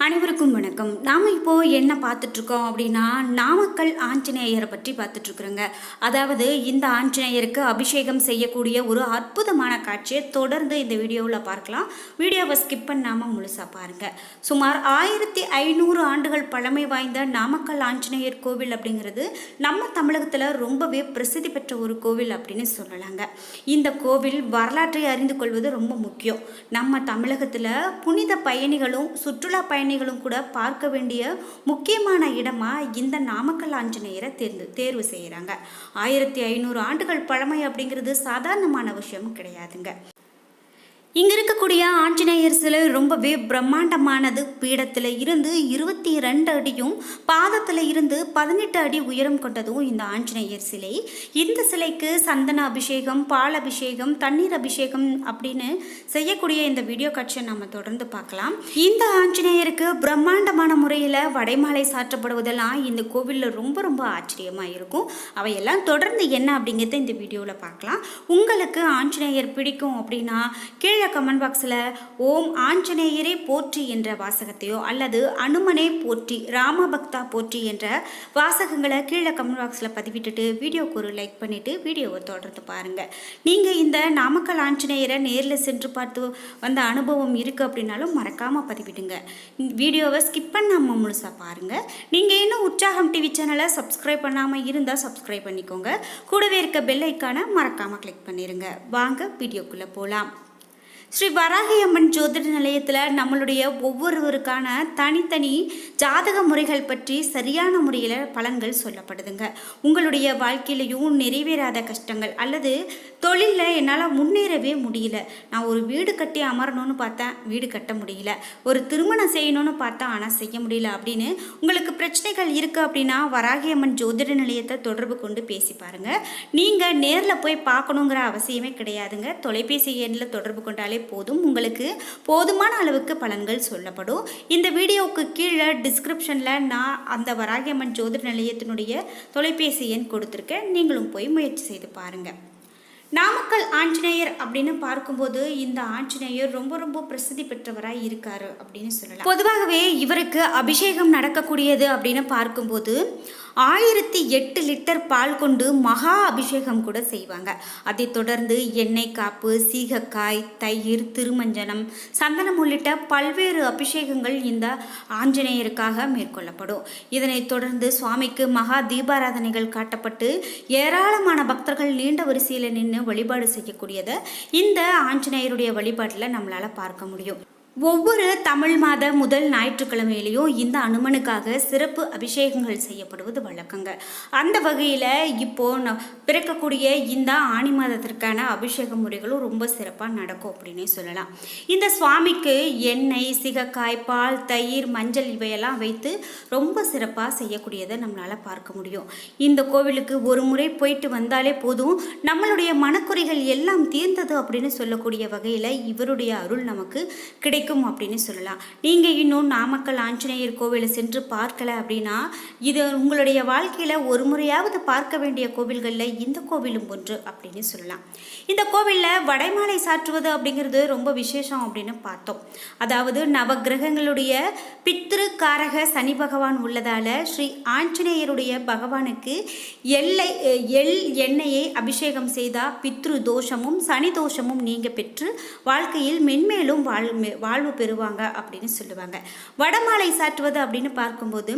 அனைவருக்கும் வணக்கம். நாம் இப்போது என்ன பார்த்துட்ருக்கோம் அப்படின்னா நாமக்கல் ஆஞ்சநேயரை பற்றி பார்த்துட்ருக்குறோங்க. அதாவது இந்த ஆஞ்சநேயருக்கு அபிஷேகம் செய்யக்கூடிய ஒரு அற்புதமான காட்சியை தொடர்ந்து இந்த வீடியோவில் பார்க்கலாம். வீடியோவை ஸ்கிப் பண்ணாமல் முழுசாக பாருங்கள் சுமார் ஆயிரத்தி ஐநூறு ஆண்டுகள் பழமை வாய்ந்த நாமக்கல் ஆஞ்சநேயர் கோவில் அப்படிங்கிறது நம்ம தமிழகத்தில் ரொம்பவே பிரசித்தி பெற்ற ஒரு கோவில் அப்படின்னு சொல்லலாங்க. இந்த கோவில் வரலாற்றை அறிந்து கொள்வது ரொம்ப முக்கியம். நம்ம தமிழகத்தில் புனித பயணிகளும் சுற்றுலா பயணிகளும் கூட பார்க்க வேண்டிய முக்கியமான இடமா இந்த நாமக்கல் ஆஞ்சநேயரை தேர்ந்து தேர்வு செய்கிறாங்க ஆயிரத்தி ஐநூறு ஆண்டுகள் பழமை அப்படிங்கிறது சாதாரணமான விஷயம் கிடையாதுங்க. இங்கே இருக்கக்கூடிய ஆஞ்சநேயர் சிலை ரொம்பவே பிரம்மாண்டமானது. பீடத்தில் இருந்து இருபத்தி ரெண்டு அடியும் பாதத்தில் இருந்து பதினெட்டு அடி உயரம் கொண்டதும் இந்த ஆஞ்சநேயர் சிலை. இந்த சிலைக்கு சந்தன அபிஷேகம் பால் அபிஷேகம் தண்ணீர் அபிஷேகம் அப்படின்னு செய்யக்கூடிய இந்த வீடியோ காட்சியை நம்ம தொடர்ந்து பார்க்கலாம். இந்த ஆஞ்சநேயருக்கு பிரம்மாண்டமான முறையில் வடைமாலை சாற்றப்படுவதெல்லாம் இந்த கோவிலில் ரொம்ப ரொம்ப ஆச்சரியமாக இருக்கும். அவையெல்லாம் தொடர்ந்து என்ன அப்படிங்கிறத இந்த வீடியோவில் பார்க்கலாம். உங்களுக்கு ஆஞ்சநேயர் பிடிக்கும் அப்படின்னா கீழே கமெண்ட் பாக்ஸில் ஓம் ஆஞ்சநேயரே போற்றி என்ற வாசகத்தையோ அல்லது அனுமனே போற்றி ராமபக்தா போற்றி என்ற வாசகங்களை கீழே கமெண்ட் பாக்ஸில் பதிவிட்டுட்டு வீடியோக்கு ஒரு லைக் பண்ணிவிட்டு வீடியோவை தொடர்ந்து பாருங்கள் நீங்கள் இந்த நாமக்கல் ஆஞ்சநேயரை நேரில் சென்று பார்த்து வந்த அனுபவம் இருக்குது அப்படின்னாலும் மறக்காமல் பதிவிடுங்க. வீடியோவை ஸ்கிப் பண்ணாமல் முழுசாக பாருங்கள் நீங்கள் இன்னும் உற்சாகம் டிவி சேனலை சப்ஸ்கிரைப் பண்ணாமல் இருந்தால் சப்ஸ்கிரைப் பண்ணிக்கோங்க. கூடவே இருக்க பெல் ஐக்கானை மறக்காமல் கிளிக் பண்ணிடுங்க வாங்க வீடியோக்குள்ளே போகலாம் ஸ்ரீ வராகி அம்மன் ஜோதிட நிலையத்தில் நம்மளுடைய ஒவ்வொருவருக்கான தனித்தனி ஜாதக முறைகள் பற்றி சரியான முறையில் பலன்கள் சொல்லப்படுதுங்க. உங்களுடைய வாழ்க்கையிலையும் நிறைவேறாத கஷ்டங்கள் அல்லது தொழிலில் என்னால் முன்னேறவே முடியல. நான் ஒரு வீடு கட்டி அமரணும்னு பார்த்தேன் வீடு கட்ட முடியல. ஒரு திருமணம் செய்யணும்னு பார்த்தா ஆனால் செய்ய முடியல அப்படின்னு உங்களுக்கு பிரச்சனைகள் இருக்குது அப்படின்னா வராகியம்மன் ஜோதிட நிலையத்தை தொடர்பு கொண்டு பேசி பாருங்கள் நீங்கள் நேரில் போய் பார்க்கணுங்கிற அவசியமே கிடையாதுங்க. தொலைபேசி எண்ணில் தொடர்பு கொண்டாலே போதும். உங்களுக்கு போதுமான அளவுக்கு பலன்கள் சொல்லப்படும். இந்த வீடியோவுக்கு கீழே டிஸ்கிரிப்ஷனில் நான் அந்த வராகியம்மன் ஜோதிட நிலையத்தினுடைய தொலைபேசி எண் கொடுத்துருக்கேன். நீங்களும் போய் முயற்சி செய்து பாருங்கள் நாமக்கல் ஆஞ்சநேயர் அப்படின்னு பார்க்கும்போது இந்த ஆஞ்சநேயர் ரொம்ப ரொம்ப பிரசித்தி பெற்றவராக இருக்காரு அப்படின்னு சொல்லலாம். பொதுவாகவே இவருக்கு அபிஷேகம் நடக்கக்கூடியது அப்படின்னு பார்க்கும்போது ஆயிரத்தி எட்டு லிட்டர் பால் கொண்டு மகா அபிஷேகம் கூட செய்வாங்க. அதைத் தொடர்ந்து எண்ணெய் காப்பு சீகக்காய் தயிர் திருமஞ்சனம் சந்தனம் உள்ளிட்ட பல்வேறு அபிஷேகங்கள் இந்த ஆஞ்சநேயருக்காக மேற்கொள்ளப்படும். இதனைத் தொடர்ந்து சுவாமிக்கு மகா தீபாராதனைகள் காட்டப்பட்டு ஏராளமான பக்தர்கள் நீண்ட வரிசையில் நின்று வழிபாடு செய்யக்கூடியதை இந்த ஆஞ்சநேயருடைய வழிபாட்டில் நம்மளால் பார்க்க முடியும். ஒவ்வொரு தமிழ் மாத முதல் ஞாயிற்றுக்கிழமையிலையும் இந்த அனுமனுக்காக சிறப்பு அபிஷேகங்கள் செய்யப்படுவது வழக்கங்க. அந்த வகையில் இப்போது ந- பிறக்கக்கூடிய இந்த ஆணி மாதத்திற்கான அபிஷேக முறைகளும் ரொம்ப சிறப்பாக நடக்கும் அப்படின்னே சொல்லலாம். இந்த சுவாமிக்கு எண்ணெய் சிகக்காய் பால் தயிர் மஞ்சள் இவையெல்லாம் வைத்து ரொம்ப சிறப்பாக செய்யக்கூடியதை நம்மளால் பார்க்க முடியும். இந்த கோவிலுக்கு ஒரு முறை போயிட்டு வந்தாலே போதும். நம்மளுடைய மனக்குறைகள் எல்லாம் தீர்ந்தது அப்படின்னு சொல்லக்கூடிய வகையில் இவருடைய அருள் நமக்கு கிடைக்கும் அப்படின்னு சொல்லலாம். நீங்கள் இன்னும் நாமக்கல் ஆஞ்சநேயர் கோவிலை சென்று பார்க்கல அப்படின்னா இது உங்களுடைய வாழ்க்கையில் ஒரு முறையாவது பார்க்க வேண்டிய கோவில்களில் இந்த கோவிலும் ஒன்று அப்படின்னு சொல்லலாம். இந்த கோவிலில் வடைமாலை சாற்றுவது அப்படிங்கிறது ரொம்ப விசேஷம் அப்படின்னு பார்த்தோம். அதாவது நவக்கிரகங்களுடைய பித்ரு காரக சனி பகவான் உள்ளதால ஸ்ரீ ஆஞ்சநேயருடைய பகவானுக்கு எல்லை எள் எண்ணெயை அபிஷேகம் செய்தால் பித்ரு தோஷமும் சனி தோஷமும் நீங்க பெற்று வாழ்க்கையில் மென்மேலும் வாழ் வாழ்வு பெறுவாங்க அப்படின்னு சொல்லுவாங்க. வடமாலை சாற்றுவது அப்படின்னு பார்க்கும்போது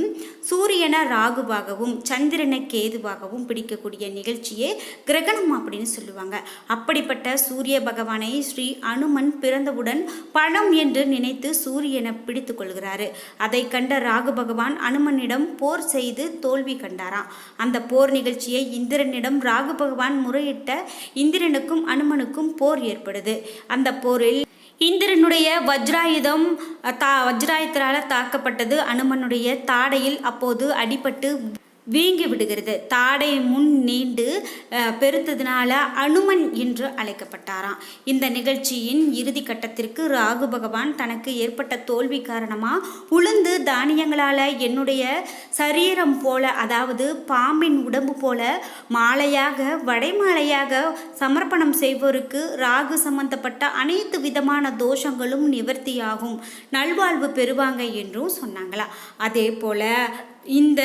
சூரியனை ராகுவாகவும் சந்திரனை கேதுவாகவும் பிடிக்கக்கூடிய நிகழ்ச்சியே கிரகணம் அப்படின்னு சொல்லுவாங்க. அப்படிப்பட்ட சூரிய பகவானை ஸ்ரீ அனுமன் பிறந்தவுடன் பணம் என்று நினைத்து சூரியனை பிடித்து கொள்கிறாரு. அதை கண்ட ராகு பகவான் அனுமனிடம் போர் செய்து தோல்வி கண்டாராம். அந்த போர் நிகழ்ச்சியை இந்திரனிடம் ராகு பகவான் முறையிட்ட இந்திரனுக்கும் அனுமனுக்கும் போர் ஏற்படுது. அந்த போரில் இந்திரனுடைய வஜ்ராயுதம் தா வஜ்ராயுதத்தால் தாக்கப்பட்டது. அனுமனுடைய தாடையில் அப்போது அடிபட்டு வீங்கி விடுகிறது. தாடை முன் நீண்டு பெருத்ததுனால அனுமன் என்று அழைக்கப்பட்டாராம். இந்த நிகழ்ச்சியின் இறுதி கட்டத்திற்கு ராகு பகவான் தனக்கு ஏற்பட்ட தோல்வி காரணமாக உளுந்து தானியங்களால் என்னுடைய சரீரம் போல அதாவது பாம்பின் உடம்பு போல மாலையாக வடைமாலையாக சமர்ப்பணம் செய்வோருக்கு ராகு சம்பந்தப்பட்ட அனைத்து விதமான தோஷங்களும் நிவர்த்தியாகும். நல்வாழ்வு பெறுவாங்க என்றும் சொன்னாங்களா. அதே போல இந்த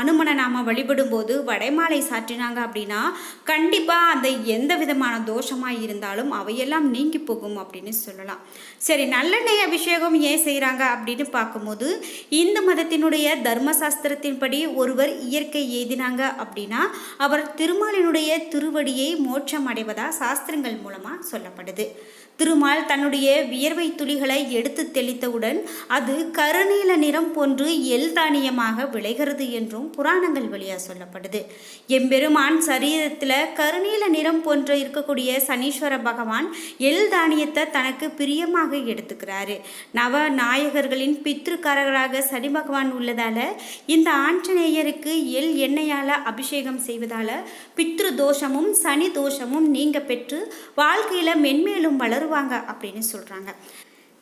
அனுமனை நாம் வழிபடும்போது வடைமாலை சாற்றினாங்க அப்படின்னா கண்டிப்பாக அந்த எந்த விதமான தோஷமாக இருந்தாலும் அவையெல்லாம் நீங்கி போகும் அப்படின்னு சொல்லலாம். சரி நல்லெண்ணெய் அபிஷேகம் ஏன் செய்கிறாங்க அப்படின்னு பார்க்கும்போது இந்து மதத்தினுடைய தர்மசாஸ்திரத்தின்படி ஒருவர் இயற்கை எய்தினாங்க அப்படின்னா அவர் திருமாலினுடைய திருவடியை மோட்சம் அடைவதா சாஸ்திரங்கள் மூலமாக சொல்லப்படுது. திருமால் தன்னுடைய வியர்வை துளிகளை எடுத்து தெளித்தவுடன் அது கருநீல நிறம் போன்று எல் தானியமாக விளைகிறது என்றும் புராணங்கள் வழியாக சொல்லப்படுது. எம்பெருமான் சரீரத்தில் கருநீல நிறம் போன்று இருக்கக்கூடிய சனீஸ்வர பகவான் எல் தானியத்தை தனக்கு பிரியமாக எடுத்துக்கிறாரு. நவ நாயகர்களின் பித்ருக்காரராக சனி பகவான் உள்ளதால இந்த ஆஞ்சநேயருக்கு எல் எண்ணெயால் அபிஷேகம் செய்வதால் பித்ரு தோஷமும் சனி தோஷமும் நீங்க பெற்று வாழ்க்கையில் மென்மேலும் வளருவாங்க அப்படின்னு சொல்கிறாங்க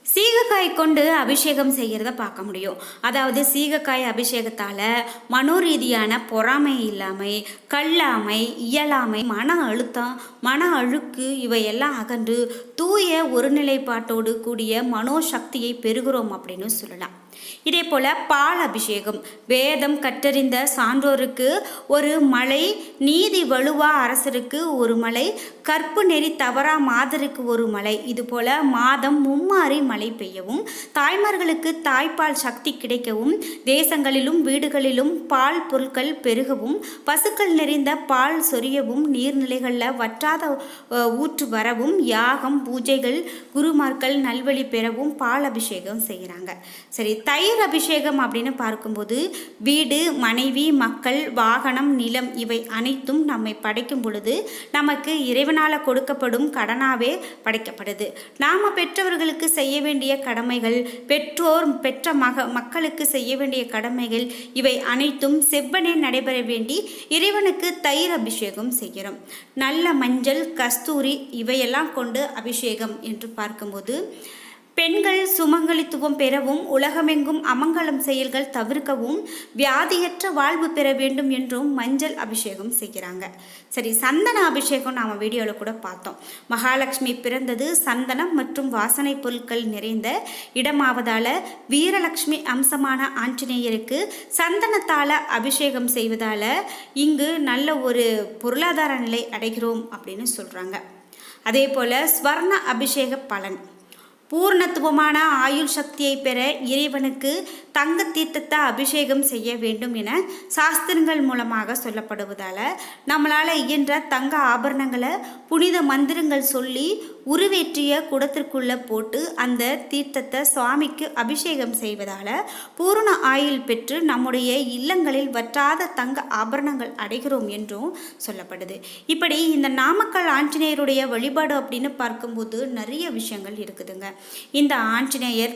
சீகக்காய் கொண்டு அபிஷேகம் செய்கிறத பார்க்க முடியும். அதாவது சீகக்காய் அபிஷேகத்தால் மனோரீதியான பொறாமை இல்லாமை கல்லாமை இயலாமை மன அழுத்தம் மன அழுக்கு இவையெல்லாம் அகன்று தூய ஒருநிலைப்பாட்டோடு கூடிய மனோசக்தியை பெறுகிறோம் அப்படின்னு சொல்லலாம். இதே போல் பால் அபிஷேகம். வேதம் கற்றறிந்த சான்றோருக்கு ஒரு மலை நீதி வலுவா அரசருக்கு ஒரு மலை கற்பு நெறி தவறா மாதருக்கு ஒரு மலை. இதுபோல் மாதம் மும்மாறி மழை பெய்யவும் தாய்மார்களுக்கு தாய்ப்பால் சக்தி கிடைக்கவும் தேசங்களிலும் வீடுகளிலும் பால் பொருட்கள் பெருகவும் பசுக்கள் நிறைந்த பால் சொரியவும் நீர்நிலைகளில் வற்றாத ஊற்று வரவும் யாகம் பூஜைகள் குருமார்கள் நல்வழி பெறவும் பால் அபிஷேகம் செய்கிறாங்க சரி தயிர் அபிஷேகம் அப்படின்னு பார்க்கும்போது வீடு மனைவி மக்கள் வாகனம் நிலம் இவை அனைத்தும் நம்மை படைக்கும் பொழுது நமக்கு இறைவனால் கொடுக்கப்படும் கடனாகவே படைக்கப்படுது. நாம் பெற்றவர்களுக்கு செய்ய வேண்டிய கடமைகள் பெற்றோர் பெற்ற மக மக்களுக்கு செய்ய வேண்டிய கடமைகள் இவை அனைத்தும் செவ்வனே நடைபெற வேண்டி இறைவனுக்கு தயிர் அபிஷேகம் செய்கிறோம். நல்ல மஞ்சள் கஸ்தூரி இவையெல்லாம் கொண்டு அபிஷேகம் என்று பார்க்கும்போது பெண்கள் சுமங்கலித்துவம் பெறவும் உலகமெங்கும் அமங்கலம் செயல்கள் தவிர்க்கவும் வியாதியற்ற வாழ்வு பெற வேண்டும் என்றும் மஞ்சள் அபிஷேகம் செய்கிறாங்க. சரி சந்தன அபிஷேகம் நாம் வீடியோவில் கூட பார்த்தோம். மகாலட்சுமி பிறந்தது சந்தனம் மற்றும் வாசனை பொருட்கள் நிறைந்த இடமாவதால் வீரலட்சுமி அம்சமான ஆஞ்சநேயருக்கு சந்தனத்தால் அபிஷேகம் செய்வதால் இங்கு நல்ல ஒரு பொருளாதார நிலை அடைகிறோம் அப்படின்னு சொல்கிறாங்க அதே போல் ஸ்வர்ண அபிஷேக பலன். பூர்ணத்துவமான ஆயுள் சக்தியை பெற இறைவனுக்கு தங்க தீர்த்தத்தை அபிஷேகம் செய்ய வேண்டும் என சாஸ்திரங்கள் மூலமாக சொல்லப்படுவதால் நம்மளால் இயன்ற தங்க ஆபரணங்களை புனித மந்திரங்கள் சொல்லி உருவேற்றிய குடத்திற்குள்ளே போட்டு அந்த தீர்த்தத்தை சுவாமிக்கு அபிஷேகம் செய்வதால் பூரண ஆயுள் பெற்று நம்முடைய இல்லங்களில் வற்றாத தங்க ஆபரணங்கள் அடைகிறோம் என்றும் சொல்லப்படுது. இப்படி இந்த நாமக்கல் ஆஞ்சநேயருடைய வழிபாடு அப்படின்னு பார்க்கும்போது நிறைய விஷயங்கள் இருக்குதுங்க. இந்த ஆஞ்சநேயர்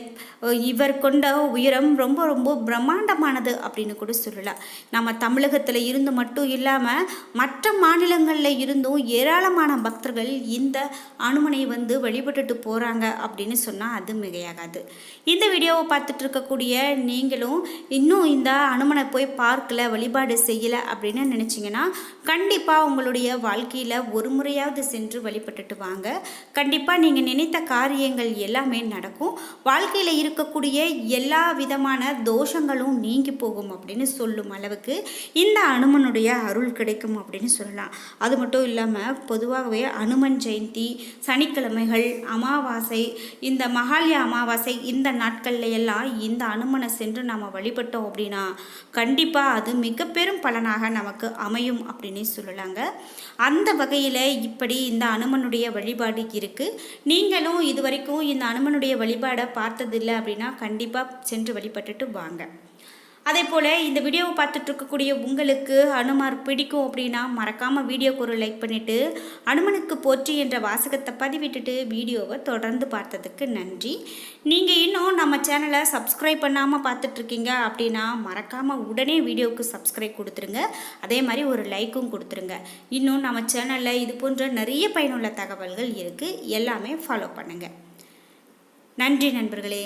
இவர் கொண்ட உயரம் ரொம்ப ரொம்ப பிரம்மாண்டமானது அப்படின்னு கூட சொல்லலாம் நம்ம தமிழகத்தில் இருந்து மட்டும் இல்லாமல் மற்ற மாநிலங்களில் இருந்தும் ஏராளமான பக்தர்கள் இந்த அனுமனை வந்து வழிபட்டுட்டு போகிறாங்க அப்படின்னு சொன்னால் அது மிகையாகாது. இந்த வீடியோவை பார்த்துட்டு இருக்கக்கூடிய நீங்களும் இன்னும் இந்த அனுமனை போய் பார்க்கல வழிபாடு செய்யலை அப்படின்னு நினச்சிங்கன்னா கண்டிப்பாக உங்களுடைய வாழ்க்கையில் ஒரு முறையாவது சென்று வழிபட்டுட்டு வாங்க. கண்டிப்பாக நீங்கள் நினைத்த காரியங்கள் எல்லாம் எல்லாமே நடக்கும். வாழ்க்கையில் இருக்கக்கூடிய எல்லா விதமான தோஷங்களும் நீங்கி போகும் அப்படின்னு சொல்லும் அளவுக்கு இந்த அனுமனுடைய அருள் கிடைக்கும் அப்படின்னு சொல்லலாம். அது மட்டும் இல்லாமல் பொதுவாகவே அனுமன் ஜெயந்தி சனிக்கிழமைகள் அமாவாசை இந்த மகாலய அமாவாசை இந்த நாட்கள்ல எல்லாம் இந்த அனுமனை சென்று நாம் வழிபட்டோம் அப்படின்னா கண்டிப்பாக அது மிக பெரும் பலனாக நமக்கு அமையும் அப்படின்னு சொல்லலாங்க. அந்த வகையில் இப்படி இந்த அனுமனுடைய வழிபாடு இருக்குது நீங்களும் இது வரைக்கும் இந்த அனுமனுடைய வழிபாடை பார்த்ததில்லை அப்படின்னா கண்டிப்பாக சென்று வழிபட்டுட்டு வாங்க. அதே போல் இந்த வீடியோவை பார்த்துட்டு இருக்கக்கூடிய உங்களுக்கு அனுமார் பிடிக்கும் அப்படின்னா மறக்காமல் வீடியோக்கு ஒரு லைக் பண்ணிவிட்டு அனுமனுக்கு போற்றி என்ற வாசகத்தை பதிவிட்டுட்டு வீடியோவை தொடர்ந்து பார்த்ததுக்கு நன்றி. நீங்கள் இன்னும் நம்ம சேனலை சப்ஸ்கிரைப் பண்ணாமல் பார்த்துட்ருக்கீங்க அப்படின்னா மறக்காமல் உடனே வீடியோவுக்கு சப்ஸ்கிரைப் கொடுத்துருங்க. அதே மாதிரி ஒரு லைக்கும் கொடுத்துருங்க. இன்னும் நம்ம சேனலில் இது போன்ற நிறைய பயனுள்ள தகவல்கள் இருக்குது எல்லாமே ஃபாலோ பண்ணுங்கள் நன்றி நண்பர்களே.